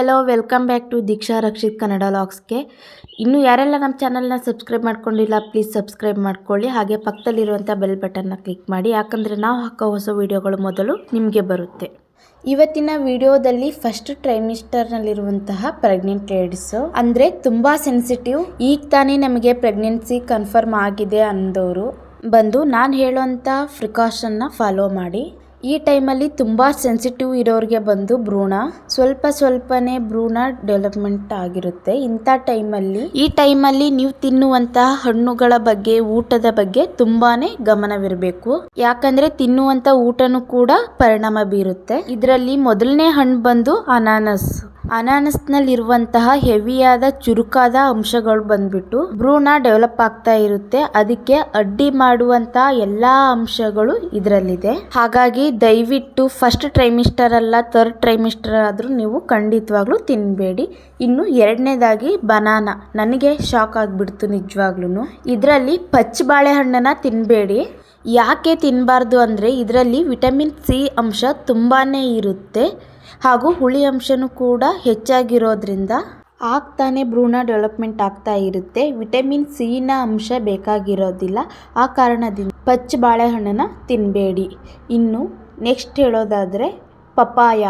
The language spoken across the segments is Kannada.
Hello, welcome back to Deeksha Rakshith Kannada ಲಾಗ್ಸ್ಗೆ ಇನ್ನು ಯಾರೆಲ್ಲ ನಮ್ಮ ಚಾನಲ್ನ ಸಬ್ಸ್ಕ್ರೈಬ್ ಮಾಡ್ಕೊಂಡಿಲ್ಲ, ಪ್ಲೀಸ್ ಸಬ್ಸ್ಕ್ರೈಬ್ ಮಾಡ್ಕೊಳ್ಳಿ. ಹಾಗೆ ಪಕ್ಕದಲ್ಲಿರುವಂಥ ಬೆಲ್ ಬಟನ್ನ ಕ್ಲಿಕ್ ಮಾಡಿ, ಯಾಕಂದರೆ ನಾವು ಹಾಕೋ ಹೊಸ ವೀಡಿಯೋಗಳು ಮೊದಲು ನಿಮಗೆ ಬರುತ್ತೆ. ಇವತ್ತಿನ ವಿಡಿಯೋದಲ್ಲಿ ಫಸ್ಟ್ ಟ್ರೈಮಿಸ್ಟರ್ನಲ್ಲಿರುವಂತಹ ಪ್ರೆಗ್ನೆಂಟ್ ಲೇಡೀಸು ಅಂದರೆ ತುಂಬ ಸೆನ್ಸಿಟಿವ್ ಈಗ ತಾನೇ ನಮಗೆ ಪ್ರೆಗ್ನೆನ್ಸಿ ಕನ್ಫರ್ಮ್ ಆಗಿದೆ ಅಂದವರು ಬಂದು ನಾನು ಹೇಳೋಂಥ ಪ್ರಿಕಾಷನ್ನ ಫಾಲೋ ಮಾಡಿ. ಈ ಟೈಮಲ್ಲಿ ತುಂಬ ಸೆನ್ಸಿಟಿವ್ ಇರೋರಿಗೆ ಬಂದು ಭ್ರೂಣ, ಸ್ವಲ್ಪ ಸ್ವಲ್ಪನೇ ಭ್ರೂಣ ಡೆವಲಪ್ಮೆಂಟ್ ಆಗಿರುತ್ತೆ. ಇಂಥ ಟೈಮಲ್ಲಿ, ಈ ಟೈಮಲ್ಲಿ ನೀವು ತಿನ್ನುವಂತಹ ಹಣ್ಣುಗಳ ಬಗ್ಗೆ, ಊಟದ ಬಗ್ಗೆ ತುಂಬಾನೇ ಗಮನವಿರಬೇಕು. ಯಾಕಂದ್ರೆ ತಿನ್ನುವಂತ ಊಟನೂ ಕೂಡ ಪರಿಣಾಮ ಬೀರುತ್ತೆ. ಇದರಲ್ಲಿ ಮೊದಲನೇ ಹಣ್ಣು ಬಂದು ಅನಾನಸ್. ಅನಾನಸ್ನಲ್ಲಿರುವಂತಹ ಹೆವಿಯಾದ ಚುರುಕಾದ ಅಂಶಗಳು ಬಂದ್ಬಿಟ್ಟು ಭ್ರೂಣ ಡೆವಲಪ್ ಆಗ್ತಾ ಇರುತ್ತೆ. ಅದಕ್ಕೆ ಅಡ್ಡಿ ಮಾಡುವಂತಹ ಎಲ್ಲಾ ಅಂಶಗಳು ಇದರಲ್ಲಿದೆ. ಹಾಗಾಗಿ ದಯವಿಟ್ಟು ಫಸ್ಟ್ ಟ್ರೈಮಿಸ್ಟರ್ ಅಲ್ಲ ಥರ್ಡ್ ಟ್ರೈಮಿಸ್ಟರ್ ಆದ್ರೂ ನೀವು ಖಂಡಿತವಾಗ್ಲೂ ತಿನ್ನಬೇಡಿ ಇನ್ನು ಎರಡನೇದಾಗಿ ಬನಾನ ನನಗೆ ಶಾಕ್ ಆಗ್ಬಿಡ್ತು ನಿಜವಾಗ್ಲೂ ಇದರಲ್ಲಿ ಪಚ್ಚ ಬಾಳೆಹಣ್ಣನ್ನ ತಿನ್ನಬೇಡಿ ಯಾಕೆ ತಿನ್ನಬಾರ್ದು ಅಂದರೆ ಇದರಲ್ಲಿ ವಿಟಮಿನ್ ಸಿ ಅಂಶ ತುಂಬಾ ಇರುತ್ತೆ. ಹಾಗೂ ಹುಳಿ ಅಂಶನೂ ಕೂಡ ಹೆಚ್ಚಾಗಿರೋದ್ರಿಂದ ಆಗ್ತಾನೆ ಭ್ರೂಣ ಡೆವಲಪ್ಮೆಂಟ್ ಆಗ್ತಾ ಇರುತ್ತೆ. ವಿಟಮಿನ್ ಸಿನ ಅಂಶ ಬೇಕಾಗಿರೋದಿಲ್ಲ. ಆ ಕಾರಣದಿಂದ ಪಚ್ಚ ಬಾಳೆಹಣ್ಣನ್ನು ತಿನ್ನಬೇಡಿ ಇನ್ನು ನೆಕ್ಸ್ಟ್ ಹೇಳೋದಾದರೆ ಪಪಾಯ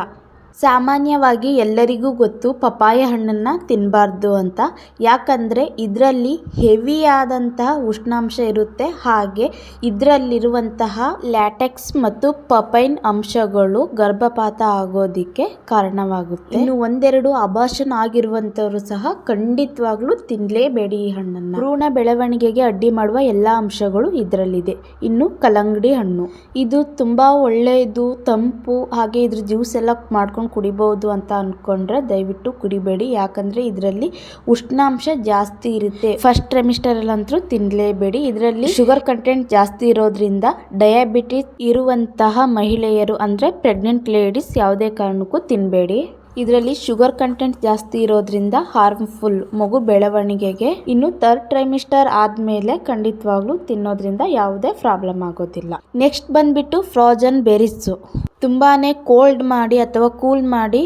ಸಾಮಾನ್ಯವಾಗಿ ಎಲ್ಲರಿಗೂ ಗೊತ್ತು ಪಪ್ಪಾಯ ಹಣ್ಣನ್ನು ತಿನ್ನಬಾರ್ದು ಅಂತ. ಯಾಕಂದರೆ ಇದರಲ್ಲಿ ಹೆವಿಯಾದಂತಹ ಉಷ್ಣಾಂಶ ಇರುತ್ತೆ. ಹಾಗೆ ಇದರಲ್ಲಿರುವಂತಹ ಲ್ಯಾಟೆಕ್ಸ್ ಮತ್ತು ಪಪೈನ್ ಅಂಶಗಳು ಗರ್ಭಪಾತ ಆಗೋದಕ್ಕೆ ಕಾರಣವಾಗುತ್ತೆ. ಇನ್ನು ಒಂದೆರಡು ಅಭಾಷಣ ಆಗಿರುವಂಥವರು ಸಹ ಖಂಡಿತವಾಗ್ಲೂ ತಿನ್ನಲೇಬೇಡಿ ಈ ಹಣ್ಣನ್ನು. ಭ್ರೂಣ ಬೆಳವಣಿಗೆಗೆ ಅಡ್ಡಿ ಮಾಡುವ ಎಲ್ಲ ಅಂಶಗಳು ಇದರಲ್ಲಿದೆ. ಇನ್ನು ಕಲ್ಲಂಗಡಿ ಹಣ್ಣು. ಇದು ತುಂಬ ಒಳ್ಳೆಯದು, ತಂಪು, ಹಾಗೆ ಇದ್ರ ಜ್ಯೂಸ್ ಎಲ್ಲ ಮಾಡ್ಕೊಂಡು ಕುಡಿಬೋದು ಅಂತ ಅಂದ್ಕೊಂಡ್ರೆ ದಯವಿಟ್ಟು ಕುಡಿಬೇಡಿ. ಯಾಕಂದರೆ ಇದರಲ್ಲಿ ಉಷ್ಣಾಂಶ ಜಾಸ್ತಿ ಇರುತ್ತೆ. ಫಸ್ಟ್ ಟ್ರೆಮಿಸ್ಟರಲ್ಲಂತೂ ತಿನ್ನಲೇಬೇಡಿ ಇದರಲ್ಲಿ ಶುಗರ್ ಕಂಟೆಂಟ್ ಜಾಸ್ತಿ ಇರೋದ್ರಿಂದ ಡಯಾಬಿಟಿಸ್ ಇರುವಂತಹ ಮಹಿಳೆಯರು ಅಂದರೆ ಪ್ರೆಗ್ನೆಂಟ್ ಲೇಡೀಸ್ ಯಾವುದೇ ಕಾರಣಕ್ಕೂ ತಿನ್ನಬೇಡಿ ಇದರಲ್ಲಿ ಶುಗರ್ ಕಂಟೆಂಟ್ ಜಾಸ್ತಿ ಇರೋದ್ರಿಂದ ಹಾರ್ಮ್ಫುಲ್ ಮಗು ಬೆಳವಣಿಗೆಗೆ ಇನ್ನು ಥರ್ಡ್ ಟ್ರೈಮಿಸ್ಟರ್ ಆದಮೇಲೆ ಖಂಡಿತವಾಗ್ಲೂ ತಿನ್ನೋದ್ರಿಂದ ಯಾವುದೇ ಪ್ರಾಬ್ಲಮ್ ಆಗೋದಿಲ್ಲ. ನೆಕ್ಸ್ಟ್ ಬಂದ್ಬಿಟ್ಟು ಫ್ರೋಜನ್ ಬೆರೀಸು ತುಂಬಾ ಕೋಲ್ಡ್ ಮಾಡಿ ಅಥವಾ ಕೂಲ್ ಮಾಡಿ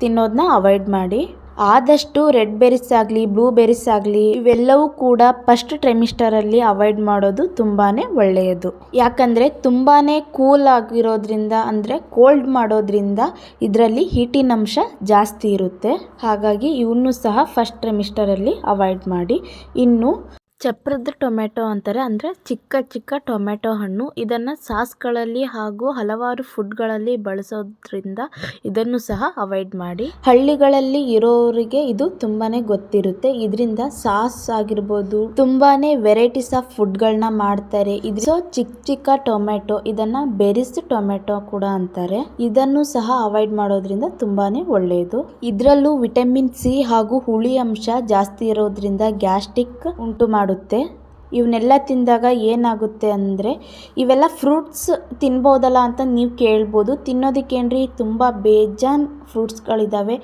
ತಿನ್ನೋದನ್ನ ಅವಾಯ್ಡ್ ಮಾಡಿ. ಆದಷ್ಟು ರೆಡ್ ಬೆರೀಸ್ ಆಗಲಿ, ಬ್ಲೂ ಬೆರೀಸ್ ಆಗಲಿ, ಇವೆಲ್ಲವೂ ಕೂಡ ಫಸ್ಟ್ ಟ್ರೆಮಿಸ್ಟರಲ್ಲಿ ಅವಾಯ್ಡ್ ಮಾಡೋದು ತುಂಬಾ ಒಳ್ಳೆಯದು. ಯಾಕಂದರೆ ತುಂಬಾ ಕೂಲ್ ಆಗಿರೋದ್ರಿಂದ, ಅಂದರೆ ಕೋಲ್ಡ್ ಮಾಡೋದ್ರಿಂದ ಇದರಲ್ಲಿ ಹೀಟಿನ ಅಂಶ ಜಾಸ್ತಿ ಇರುತ್ತೆ. ಹಾಗಾಗಿ ಇವನ್ನು ಸಹ ಫಸ್ಟ್ ಟ್ರೆಮಿಸ್ಟರಲ್ಲಿ ಅವಾಯ್ಡ್ ಮಾಡಿ. ಇನ್ನು ಚಪ್ರದ ಟೊಮೆಟೊ ಅಂತಾರೆ. ಅಂದರೆ ಚಿಕ್ಕ ಚಿಕ್ಕ ಟೊಮೆಟೊ ಹಣ್ಣು. ಇದನ್ನು ಸಾಸ್ಗಳಲ್ಲಿ ಹಾಗೂ ಹಲವಾರು ಫುಡ್ಗಳಲ್ಲಿ ಬಳಸೋದ್ರಿಂದ ಇದನ್ನು ಸಹ ಅವಾಯ್ಡ್ ಮಾಡಿ. ಹಳ್ಳಿಗಳಲ್ಲಿ ಇರೋರಿಗೆ ಇದು ತುಂಬಾ ಗೊತ್ತಿರುತ್ತೆ. ಇದರಿಂದ ಸಾಸ್ ಆಗಿರ್ಬೋದು ತುಂಬಾ ವೆರೈಟೀಸ್ ಆಫ್ ಫುಡ್ಗಳನ್ನ ಮಾಡ್ತಾರೆ. ಇದು ಚಿಕ್ಕ ಚಿಕ್ಕ ಟೊಮೆಟೊ ಇದನ್ನ ಬೆರಿಸ್ ಟೊಮೆಟೊ ಕೂಡ ಅಂತಾರೆ. ಇದನ್ನು ಸಹ ಅವಾಯ್ಡ್ ಮಾಡೋದ್ರಿಂದ ತುಂಬಾನೇ ಒಳ್ಳೆಯದು ಇದರಲ್ಲೂ ವಿಟಮಿನ್ ಸಿ ಹಾಗೂ ಹುಳಿ ಅಂಶ ಜಾಸ್ತಿ ಇರೋದ್ರಿಂದ ಗ್ಯಾಸ್ಟ್ರಿಕ್ ಉಂಟು ಇವನ್ನೆಲ್ಲ ತಿಂದಾಗ ಏನಾಗುತ್ತೆ ಅಂದರೆ ಇವೆಲ್ಲ ಫ್ರೂಟ್ಸ್ ತಿನ್ಬೋದಲ್ಲ ಅಂತ ನೀವು ಕೇಳ್ಬೋದು. ತಿನ್ನೋದಕ್ಕೇನ್ರಿ? ತುಂಬ ಬೇಜಾನ್ ಫ್ರೂಟ್ಸ್ಗಳಿದ್ದಾವೆ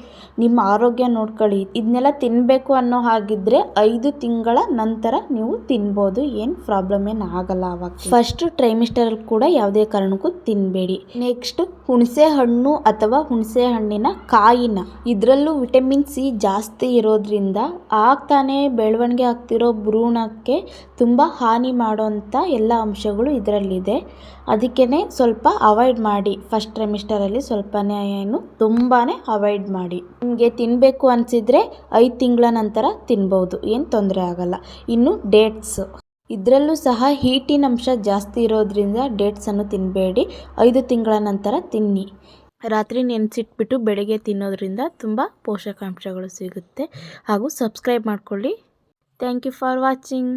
ನಿಮ್ಮ ಆರೋಗ್ಯ ನೋಡ್ಕೊಳ್ಳಿ. ಇದನ್ನೆಲ್ಲ ತಿನ್ನಬೇಕು ಅನ್ನೋ ಹಾಗಿದ್ರೆ ಐದು ತಿಂಗಳ ನಂತರ ನೀವು ತಿನ್ಬೋದು. ಏನು ಪ್ರಾಬ್ಲಮ್ ಏನು ಆಗಲ್ಲ ಅವಾಗ. ಫಸ್ಟ್ ಟ್ರೈಮಿಸ್ಟರಲ್ಲಿ ಕೂಡ ಯಾವುದೇ ಕಾರಣಕ್ಕೂ ತಿನ್ನಬೇಡಿ ನೆಕ್ಸ್ಟ್ ಹುಣಸೆ ಹಣ್ಣು ಅಥವಾ ಹುಣಸೆ ಹಣ್ಣಿನ ಕಾಯಿನ. ಇದರಲ್ಲೂ ವಿಟಮಿನ್ ಸಿ ಜಾಸ್ತಿ ಇರೋದ್ರಿಂದ ಆಗ್ತಾನೆ ಬೆಳವಣಿಗೆ ಆಗ್ತಿರೋ ಭ್ರೂಣಕ್ಕೆ ತುಂಬ ಹಾನಿ ಮಾಡುವಂಥ ಎಲ್ಲ ಅಂಶಗಳು ಇದರಲ್ಲಿದೆ. ಅದಕ್ಕೇ ಸ್ವಲ್ಪ ಅವಾಯ್ಡ್ ಮಾಡಿ. ಫಸ್ಟ್ ಟ್ರೆಮಿಸ್ಟರಲ್ಲಿ ಸ್ವಲ್ಪನೇ ಏನು ತುಂಬಾ ಅವಾಯ್ಡ್ ಮಾಡಿ. ನಿಮಗೆ ತಿನ್ನಬೇಕು ಅನಿಸಿದರೆ ಐದು ತಿಂಗಳ ನಂತರ ತಿನ್ಬೋದು. ಏನು ತೊಂದರೆ ಆಗಲ್ಲ. ಇನ್ನು ಡೇಟ್ಸ್. ಇದರಲ್ಲೂ ಸಹ ಹೀಟಿನ ಅಂಶ ಜಾಸ್ತಿ ಇರೋದ್ರಿಂದ ಡೇಟ್ಸನ್ನು ತಿನ್ನಬೇಡಿ ಐದು ತಿಂಗಳ ನಂತರ ತಿನ್ನಿ. ರಾತ್ರಿ ನೆನೆಸಿಟ್ಬಿಟ್ಟು ಬೆಳಗ್ಗೆ ತಿನ್ನೋದ್ರಿಂದ ತುಂಬ ಪೋಷಕಾಂಶಗಳು ಸಿಗುತ್ತೆ. ಹಾಗೂ ಸಬ್ಸ್ಕ್ರೈಬ್ ಮಾಡಿಕೊಳ್ಳಿ. Thank you for watching